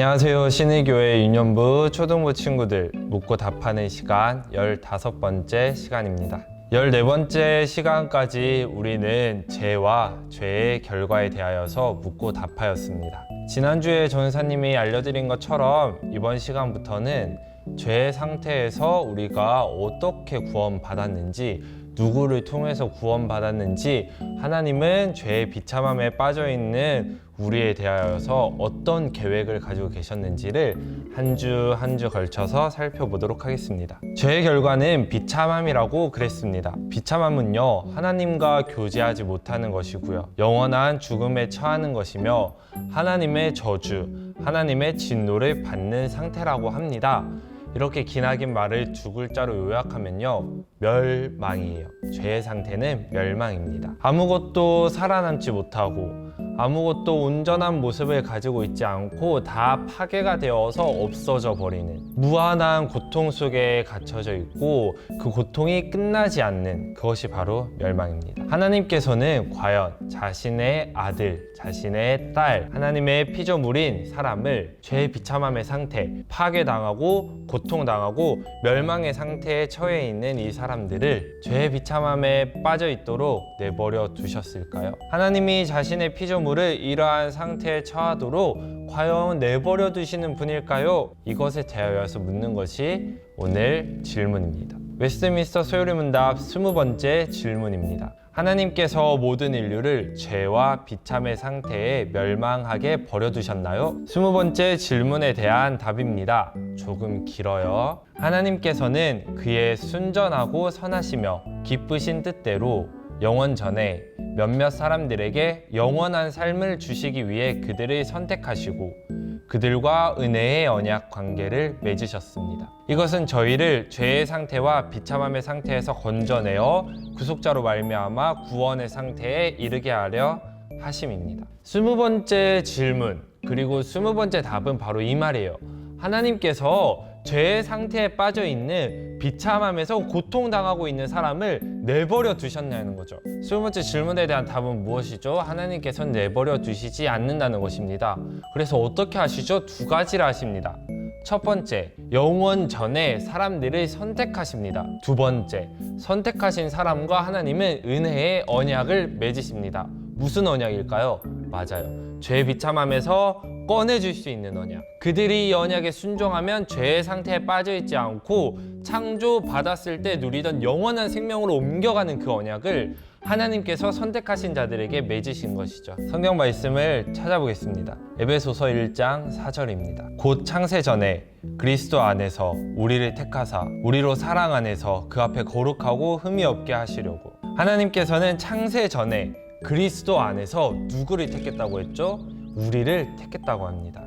안녕하세요. 신의교회 유년부 초등부 친구들 묻고 답하는 시간 15번째 시간입니다. 14번째 시간까지 우리는 죄와 죄의 결과에 대하여서 묻고 답하였습니다. 지난주에 전사님이 알려드린 것처럼 이번 시간부터는 죄의 상태에서 우리가 어떻게 구원받았는지 누구를 통해서 구원받았는지 하나님은 죄의 비참함에 빠져 있는 우리에 대하여서 어떤 계획을 가지고 계셨는지를 한 주 한 주 걸쳐서 살펴보도록 하겠습니다. 죄의 결과는 비참함이라고 그랬습니다. 비참함은요, 하나님과 교제하지 못하는 것이고요. 영원한 죽음에 처하는 것이며 하나님의 저주, 하나님의 진노를 받는 상태라고 합니다. 이렇게 기나긴 말을 두 글자로 요약하면요 멸망이에요. 죄의 상태는 멸망입니다. 아무것도 살아남지 못하고 아무것도 온전한 모습을 가지고 있지 않고 다 파괴가 되어서 없어져 버리는 무한한 고통 속에 갇혀져 있고 그 고통이 끝나지 않는 그것이 바로 멸망입니다 하나님께서는 과연 자신의 아들 자신의 딸 하나님의 피조물인 사람을 죄의 비참함의 상태 파괴당하고 고통당하고 멸망의 상태에 처해 있는 이 사람들을 죄의 비참함에 빠져 있도록 내버려 두셨을까요? 하나님이 자신의 피조 물을 이러한 상태에 처하도록 과연 내버려 두시는 분일까요? 이것에 대하여서 묻는 것이 오늘 질문입니다. 웨스트민스터 소요리 문답 20번째 질문입니다. 하나님께서 모든 인류를 죄와 비참의 상태에 멸망하게 버려두셨나요? 스무 번째 질문에 대한 답입니다. 조금 길어요. 하나님께서는 그의 순전하고 선하시며 기쁘신 뜻대로 영원 전에 몇몇 사람들에게 영원한 삶을 주시기 위해 그들을 선택하시고 그들과 은혜의 언약 관계를 맺으셨습니다. 이것은 저희를 죄의 상태와 비참함의 상태에서 건져내어 구속자로 말미암아 구원의 상태에 이르게 하려 하심입니다. 스무 번째 질문 그리고 스무 번째 답은 바로 이 말이에요. 하나님께서 죄의 상태에 빠져 있는 비참함에서 고통당하고 있는 사람을 내버려 두셨냐는 거죠. 스무 번째 질문에 대한 답은 무엇이죠? 하나님께서는 내버려 두시지 않는다는 것입니다. 그래서 어떻게 하시죠? 두 가지를 하십니다. 첫 번째, 영원 전에 사람들을 선택하십니다. 두 번째, 선택하신 사람과 하나님은 은혜의 언약을 맺으십니다. 무슨 언약일까요? 맞아요. 죄 비참함에서 꺼내줄 수 있는 언약. 그들이 이 언약에 순종하면 죄의 상태에 빠져 있지 않고 창조 받았을 때 누리던 영원한 생명으로 옮겨가는 그 언약을 하나님께서 선택하신 자들에게 맺으신 것이죠. 성경 말씀을 찾아보겠습니다. 에베소서 1장 4절입니다. 곧 창세 전에 그리스도 안에서 우리를 택하사 우리로 사랑 안에서 그 앞에 거룩하고 흠이 없게 하시려고 하나님께서는 창세 전에 그리스도 안에서 누구를 택했다고 했죠? 우리를 택했다고 합니다.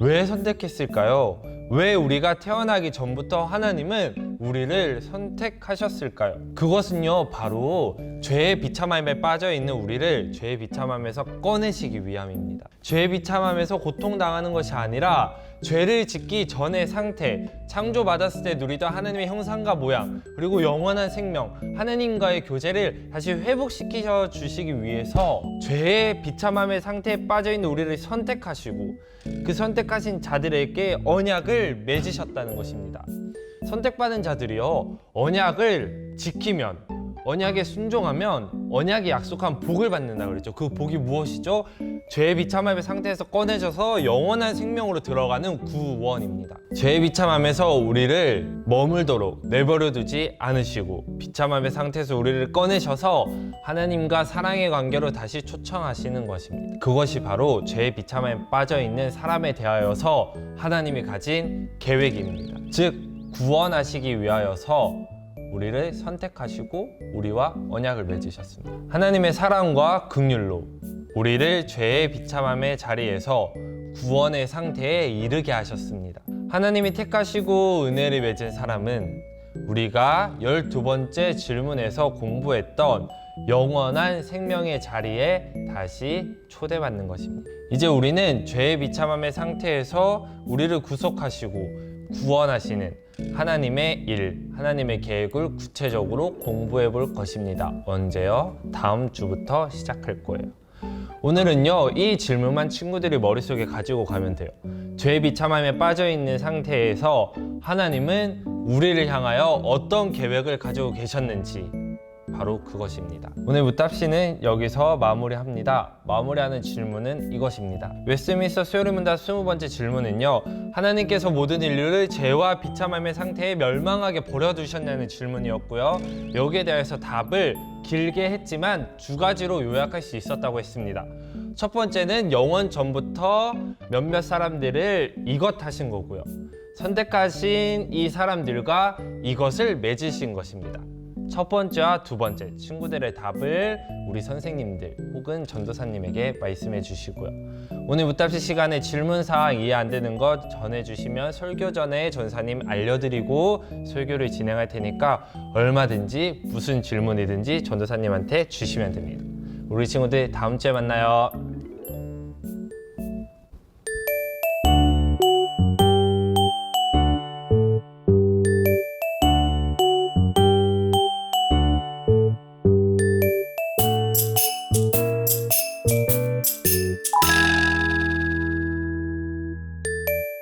왜 선택했을까요? 왜 우리가 태어나기 전부터 하나님은 우리를 선택하셨을까요? 그것은요, 바로 죄의 비참함에 빠져 있는 우리를 죄의 비참함에서 꺼내시기 위함입니다. 죄의 비참함에서 고통당하는 것이 아니라 죄를 짓기 전의 상태, 창조받았을 때 누리던 하나님의 형상과 모양, 그리고 영원한 생명, 하나님과의 교제를 다시 회복시키셔 주시기 위해서 죄의 비참함의 상태에 빠져 있는 우리를 선택하시고 그 선택하신 자들에게 언약을 맺으셨다는 것입니다. 선택받은 자들이요, 언약을 지키면 언약에 순종하면 언약이 약속한 복을 받는다 그랬죠. 그 복이 무엇이죠? 죄의 비참함의 상태에서 꺼내져서 영원한 생명으로 들어가는 구원입니다. 죄의 비참함에서 우리를 머물도록 내버려 두지 않으시고 비참함의 상태에서 우리를 꺼내셔서 하나님과 사랑의 관계로 다시 초청하시는 것입니다. 그것이 바로 죄의 비참함에 빠져 있는 사람에 대하여서 하나님이 가진 계획입니다. 즉 구원하시기 위하여서 우리를 선택하시고 우리와 언약을 맺으셨습니다. 하나님의 사랑과 긍휼로 우리를 죄의 비참함의 자리에서 구원의 상태에 이르게 하셨습니다. 하나님이 택하시고 은혜를 맺은 사람은 우리가 12번째 질문에서 공부했던 영원한 생명의 자리에 다시 초대받는 것입니다. 이제 우리는 죄의 비참함의 상태에서 우리를 구속하시고 구원하시는 하나님의 일, 하나님의 계획을 구체적으로 공부해 볼 것입니다. 언제요? 다음 주부터 시작할 거예요. 오늘은요, 이 질문만 친구들이 머릿속에 가지고 가면 돼요. 죄 비참함에 빠져 있는 상태에서 하나님은 우리를 향하여 어떤 계획을 가지고 계셨는지 바로 그것입니다. 오늘 무답시는 여기서 마무리합니다. 마무리하는 질문은 이것입니다. 웨스트민스터 수요일문답 20번째 질문은요. 하나님께서 모든 인류를 죄와 비참함의 상태에 멸망하게 버려두셨냐는 질문이었고요. 여기에 대해서 답을 길게 했지만 두 가지로 요약할 수 있었다고 했습니다. 첫 번째는 영원 전부터 몇몇 사람들을 이것 하신 거고요. 선택하신 이 사람들과 이것을 맺으신 것입니다. 첫 번째와 두 번째 친구들의 답을 우리 선생님들 혹은 전도사님에게 말씀해 주시고요. 오늘 무답시 시간에 질문 사항 이해 안 되는 것 전해 주시면 설교 전에 전사님 알려드리고 설교를 진행할 테니까 얼마든지 무슨 질문이든지 전도사님한테 주시면 됩니다. 우리 친구들 다음 주에 만나요.